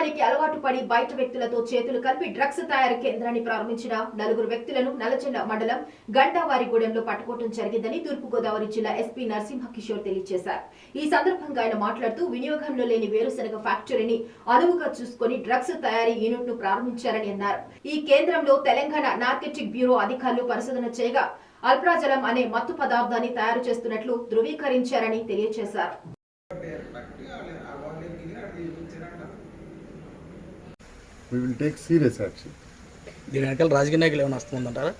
మద్యపానికి అలవాటు పడి బయట వ్యక్తులతో చేతులు కలిపి డ్రగ్స్ తయారీ కేంద్రాన్ని ప్రారంభించిన నలుగురు వ్యక్తులను నల్లచెల్ల మండలం గంటావారిగూడెంలో పట్టుకోవడం జరిగిందని తూర్పుగోదావరి జిల్లా ఎస్పీ నరసింహ కిషోర్ తెలియజేశారు. ఈ సందర్భంగా ఆయన మాట్లాడుతూ వినియోగంలో లేని వేరుశనగ ఫ్యాక్టరీని అనువుగా చూసుకొని డ్రగ్స్ తయారీ యూనిట్ను ప్రారంభించారని అన్నారు. ఈ కేంద్రంలో తెలంగాణ నార్కెటిక్ బ్యూరో అధికారులు పరిశోధన చేయగా అల్ప్రాజలం అనే మత్తు పదార్థాన్ని తయారు చేస్తున్నట్లు ధృవీకరించారని తెలియజేశారు. We will take serious action. దీని వెనకాల రాజకీయ నాయకులు ఏమైనా వస్తుందంటారా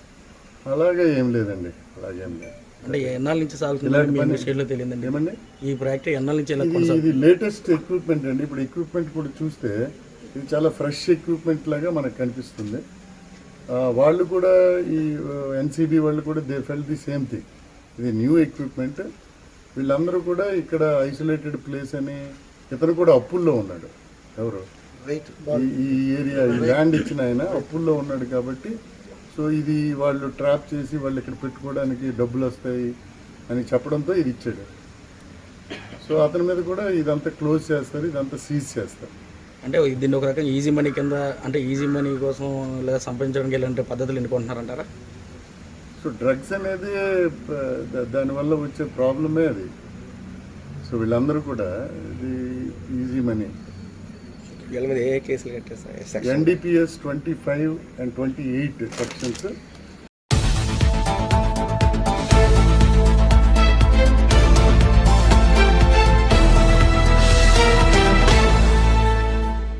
అలాగే ఏం లేదండి. అలాగే లేదు. అంటే ఎన్నాళ్ళ నుంచి పని- విషయంలో తెలియదండి. ఏమండి? ఈ ప్రాజెక్ట్ ఎన్నాళ్ళ నుంచి ఇలా ఇది లేటెస్ట్ ఎక్విప్మెంట్ అండి. ఇప్పుడు ఎక్విప్మెంట్ కూడా చూస్తే ఇది చాలా ఫ్రెష్ ఎక్విప్మెంట్ లాగా మనకు కనిపిస్తుంది. వాళ్ళు కూడా ఈ ఎన్సీబీ వాళ్ళు కూడా they fell the same thing ఇది న్యూ ఎక్విప్మెంట్ వీళ్ళందరూ కూడా ఇక్కడ ఐసోలేటెడ్ ప్లేస్ అని ఇతను కూడా అప్పుల్లో ఉన్నాడు. ఎవరు? ఈ- ఈ ఏరియా ఈ ల్యాండ్ ఇచ్చిన ఆయన అప్పుల్లో ఉన్నాడు కాబట్టి సో ఇది వాళ్ళు ట్రాప్ చేసి వాళ్ళు ఇక్కడ పెట్టుకోవడానికి డబ్బులు వస్తాయి అని చెప్పడంతో ఇది ఇచ్చాడు. సో అతని మీద కూడా ఇదంతా క్లోజ్ చేస్తారు ఇదంతా సీజ్ చేస్తారు. అంటే దీన్ని ఒక రకంగా ఈజీ మనీ కింద అంటే ఈజీ మనీ కోసం లేదా సంపాదించడానికి ఇలాంటి పద్ధతులు ఎన్నుకుంటున్నారంటారా సో డ్రగ్స్ అనేది దానివల్ల వచ్చే ప్రాబ్లమే అది. సో వీళ్ళందరూ కూడా ఇది ఈజీ మనీ వీళ్ళ మీద ఏ కేసులు కట్టారు NDPS twenty five and twenty eight sections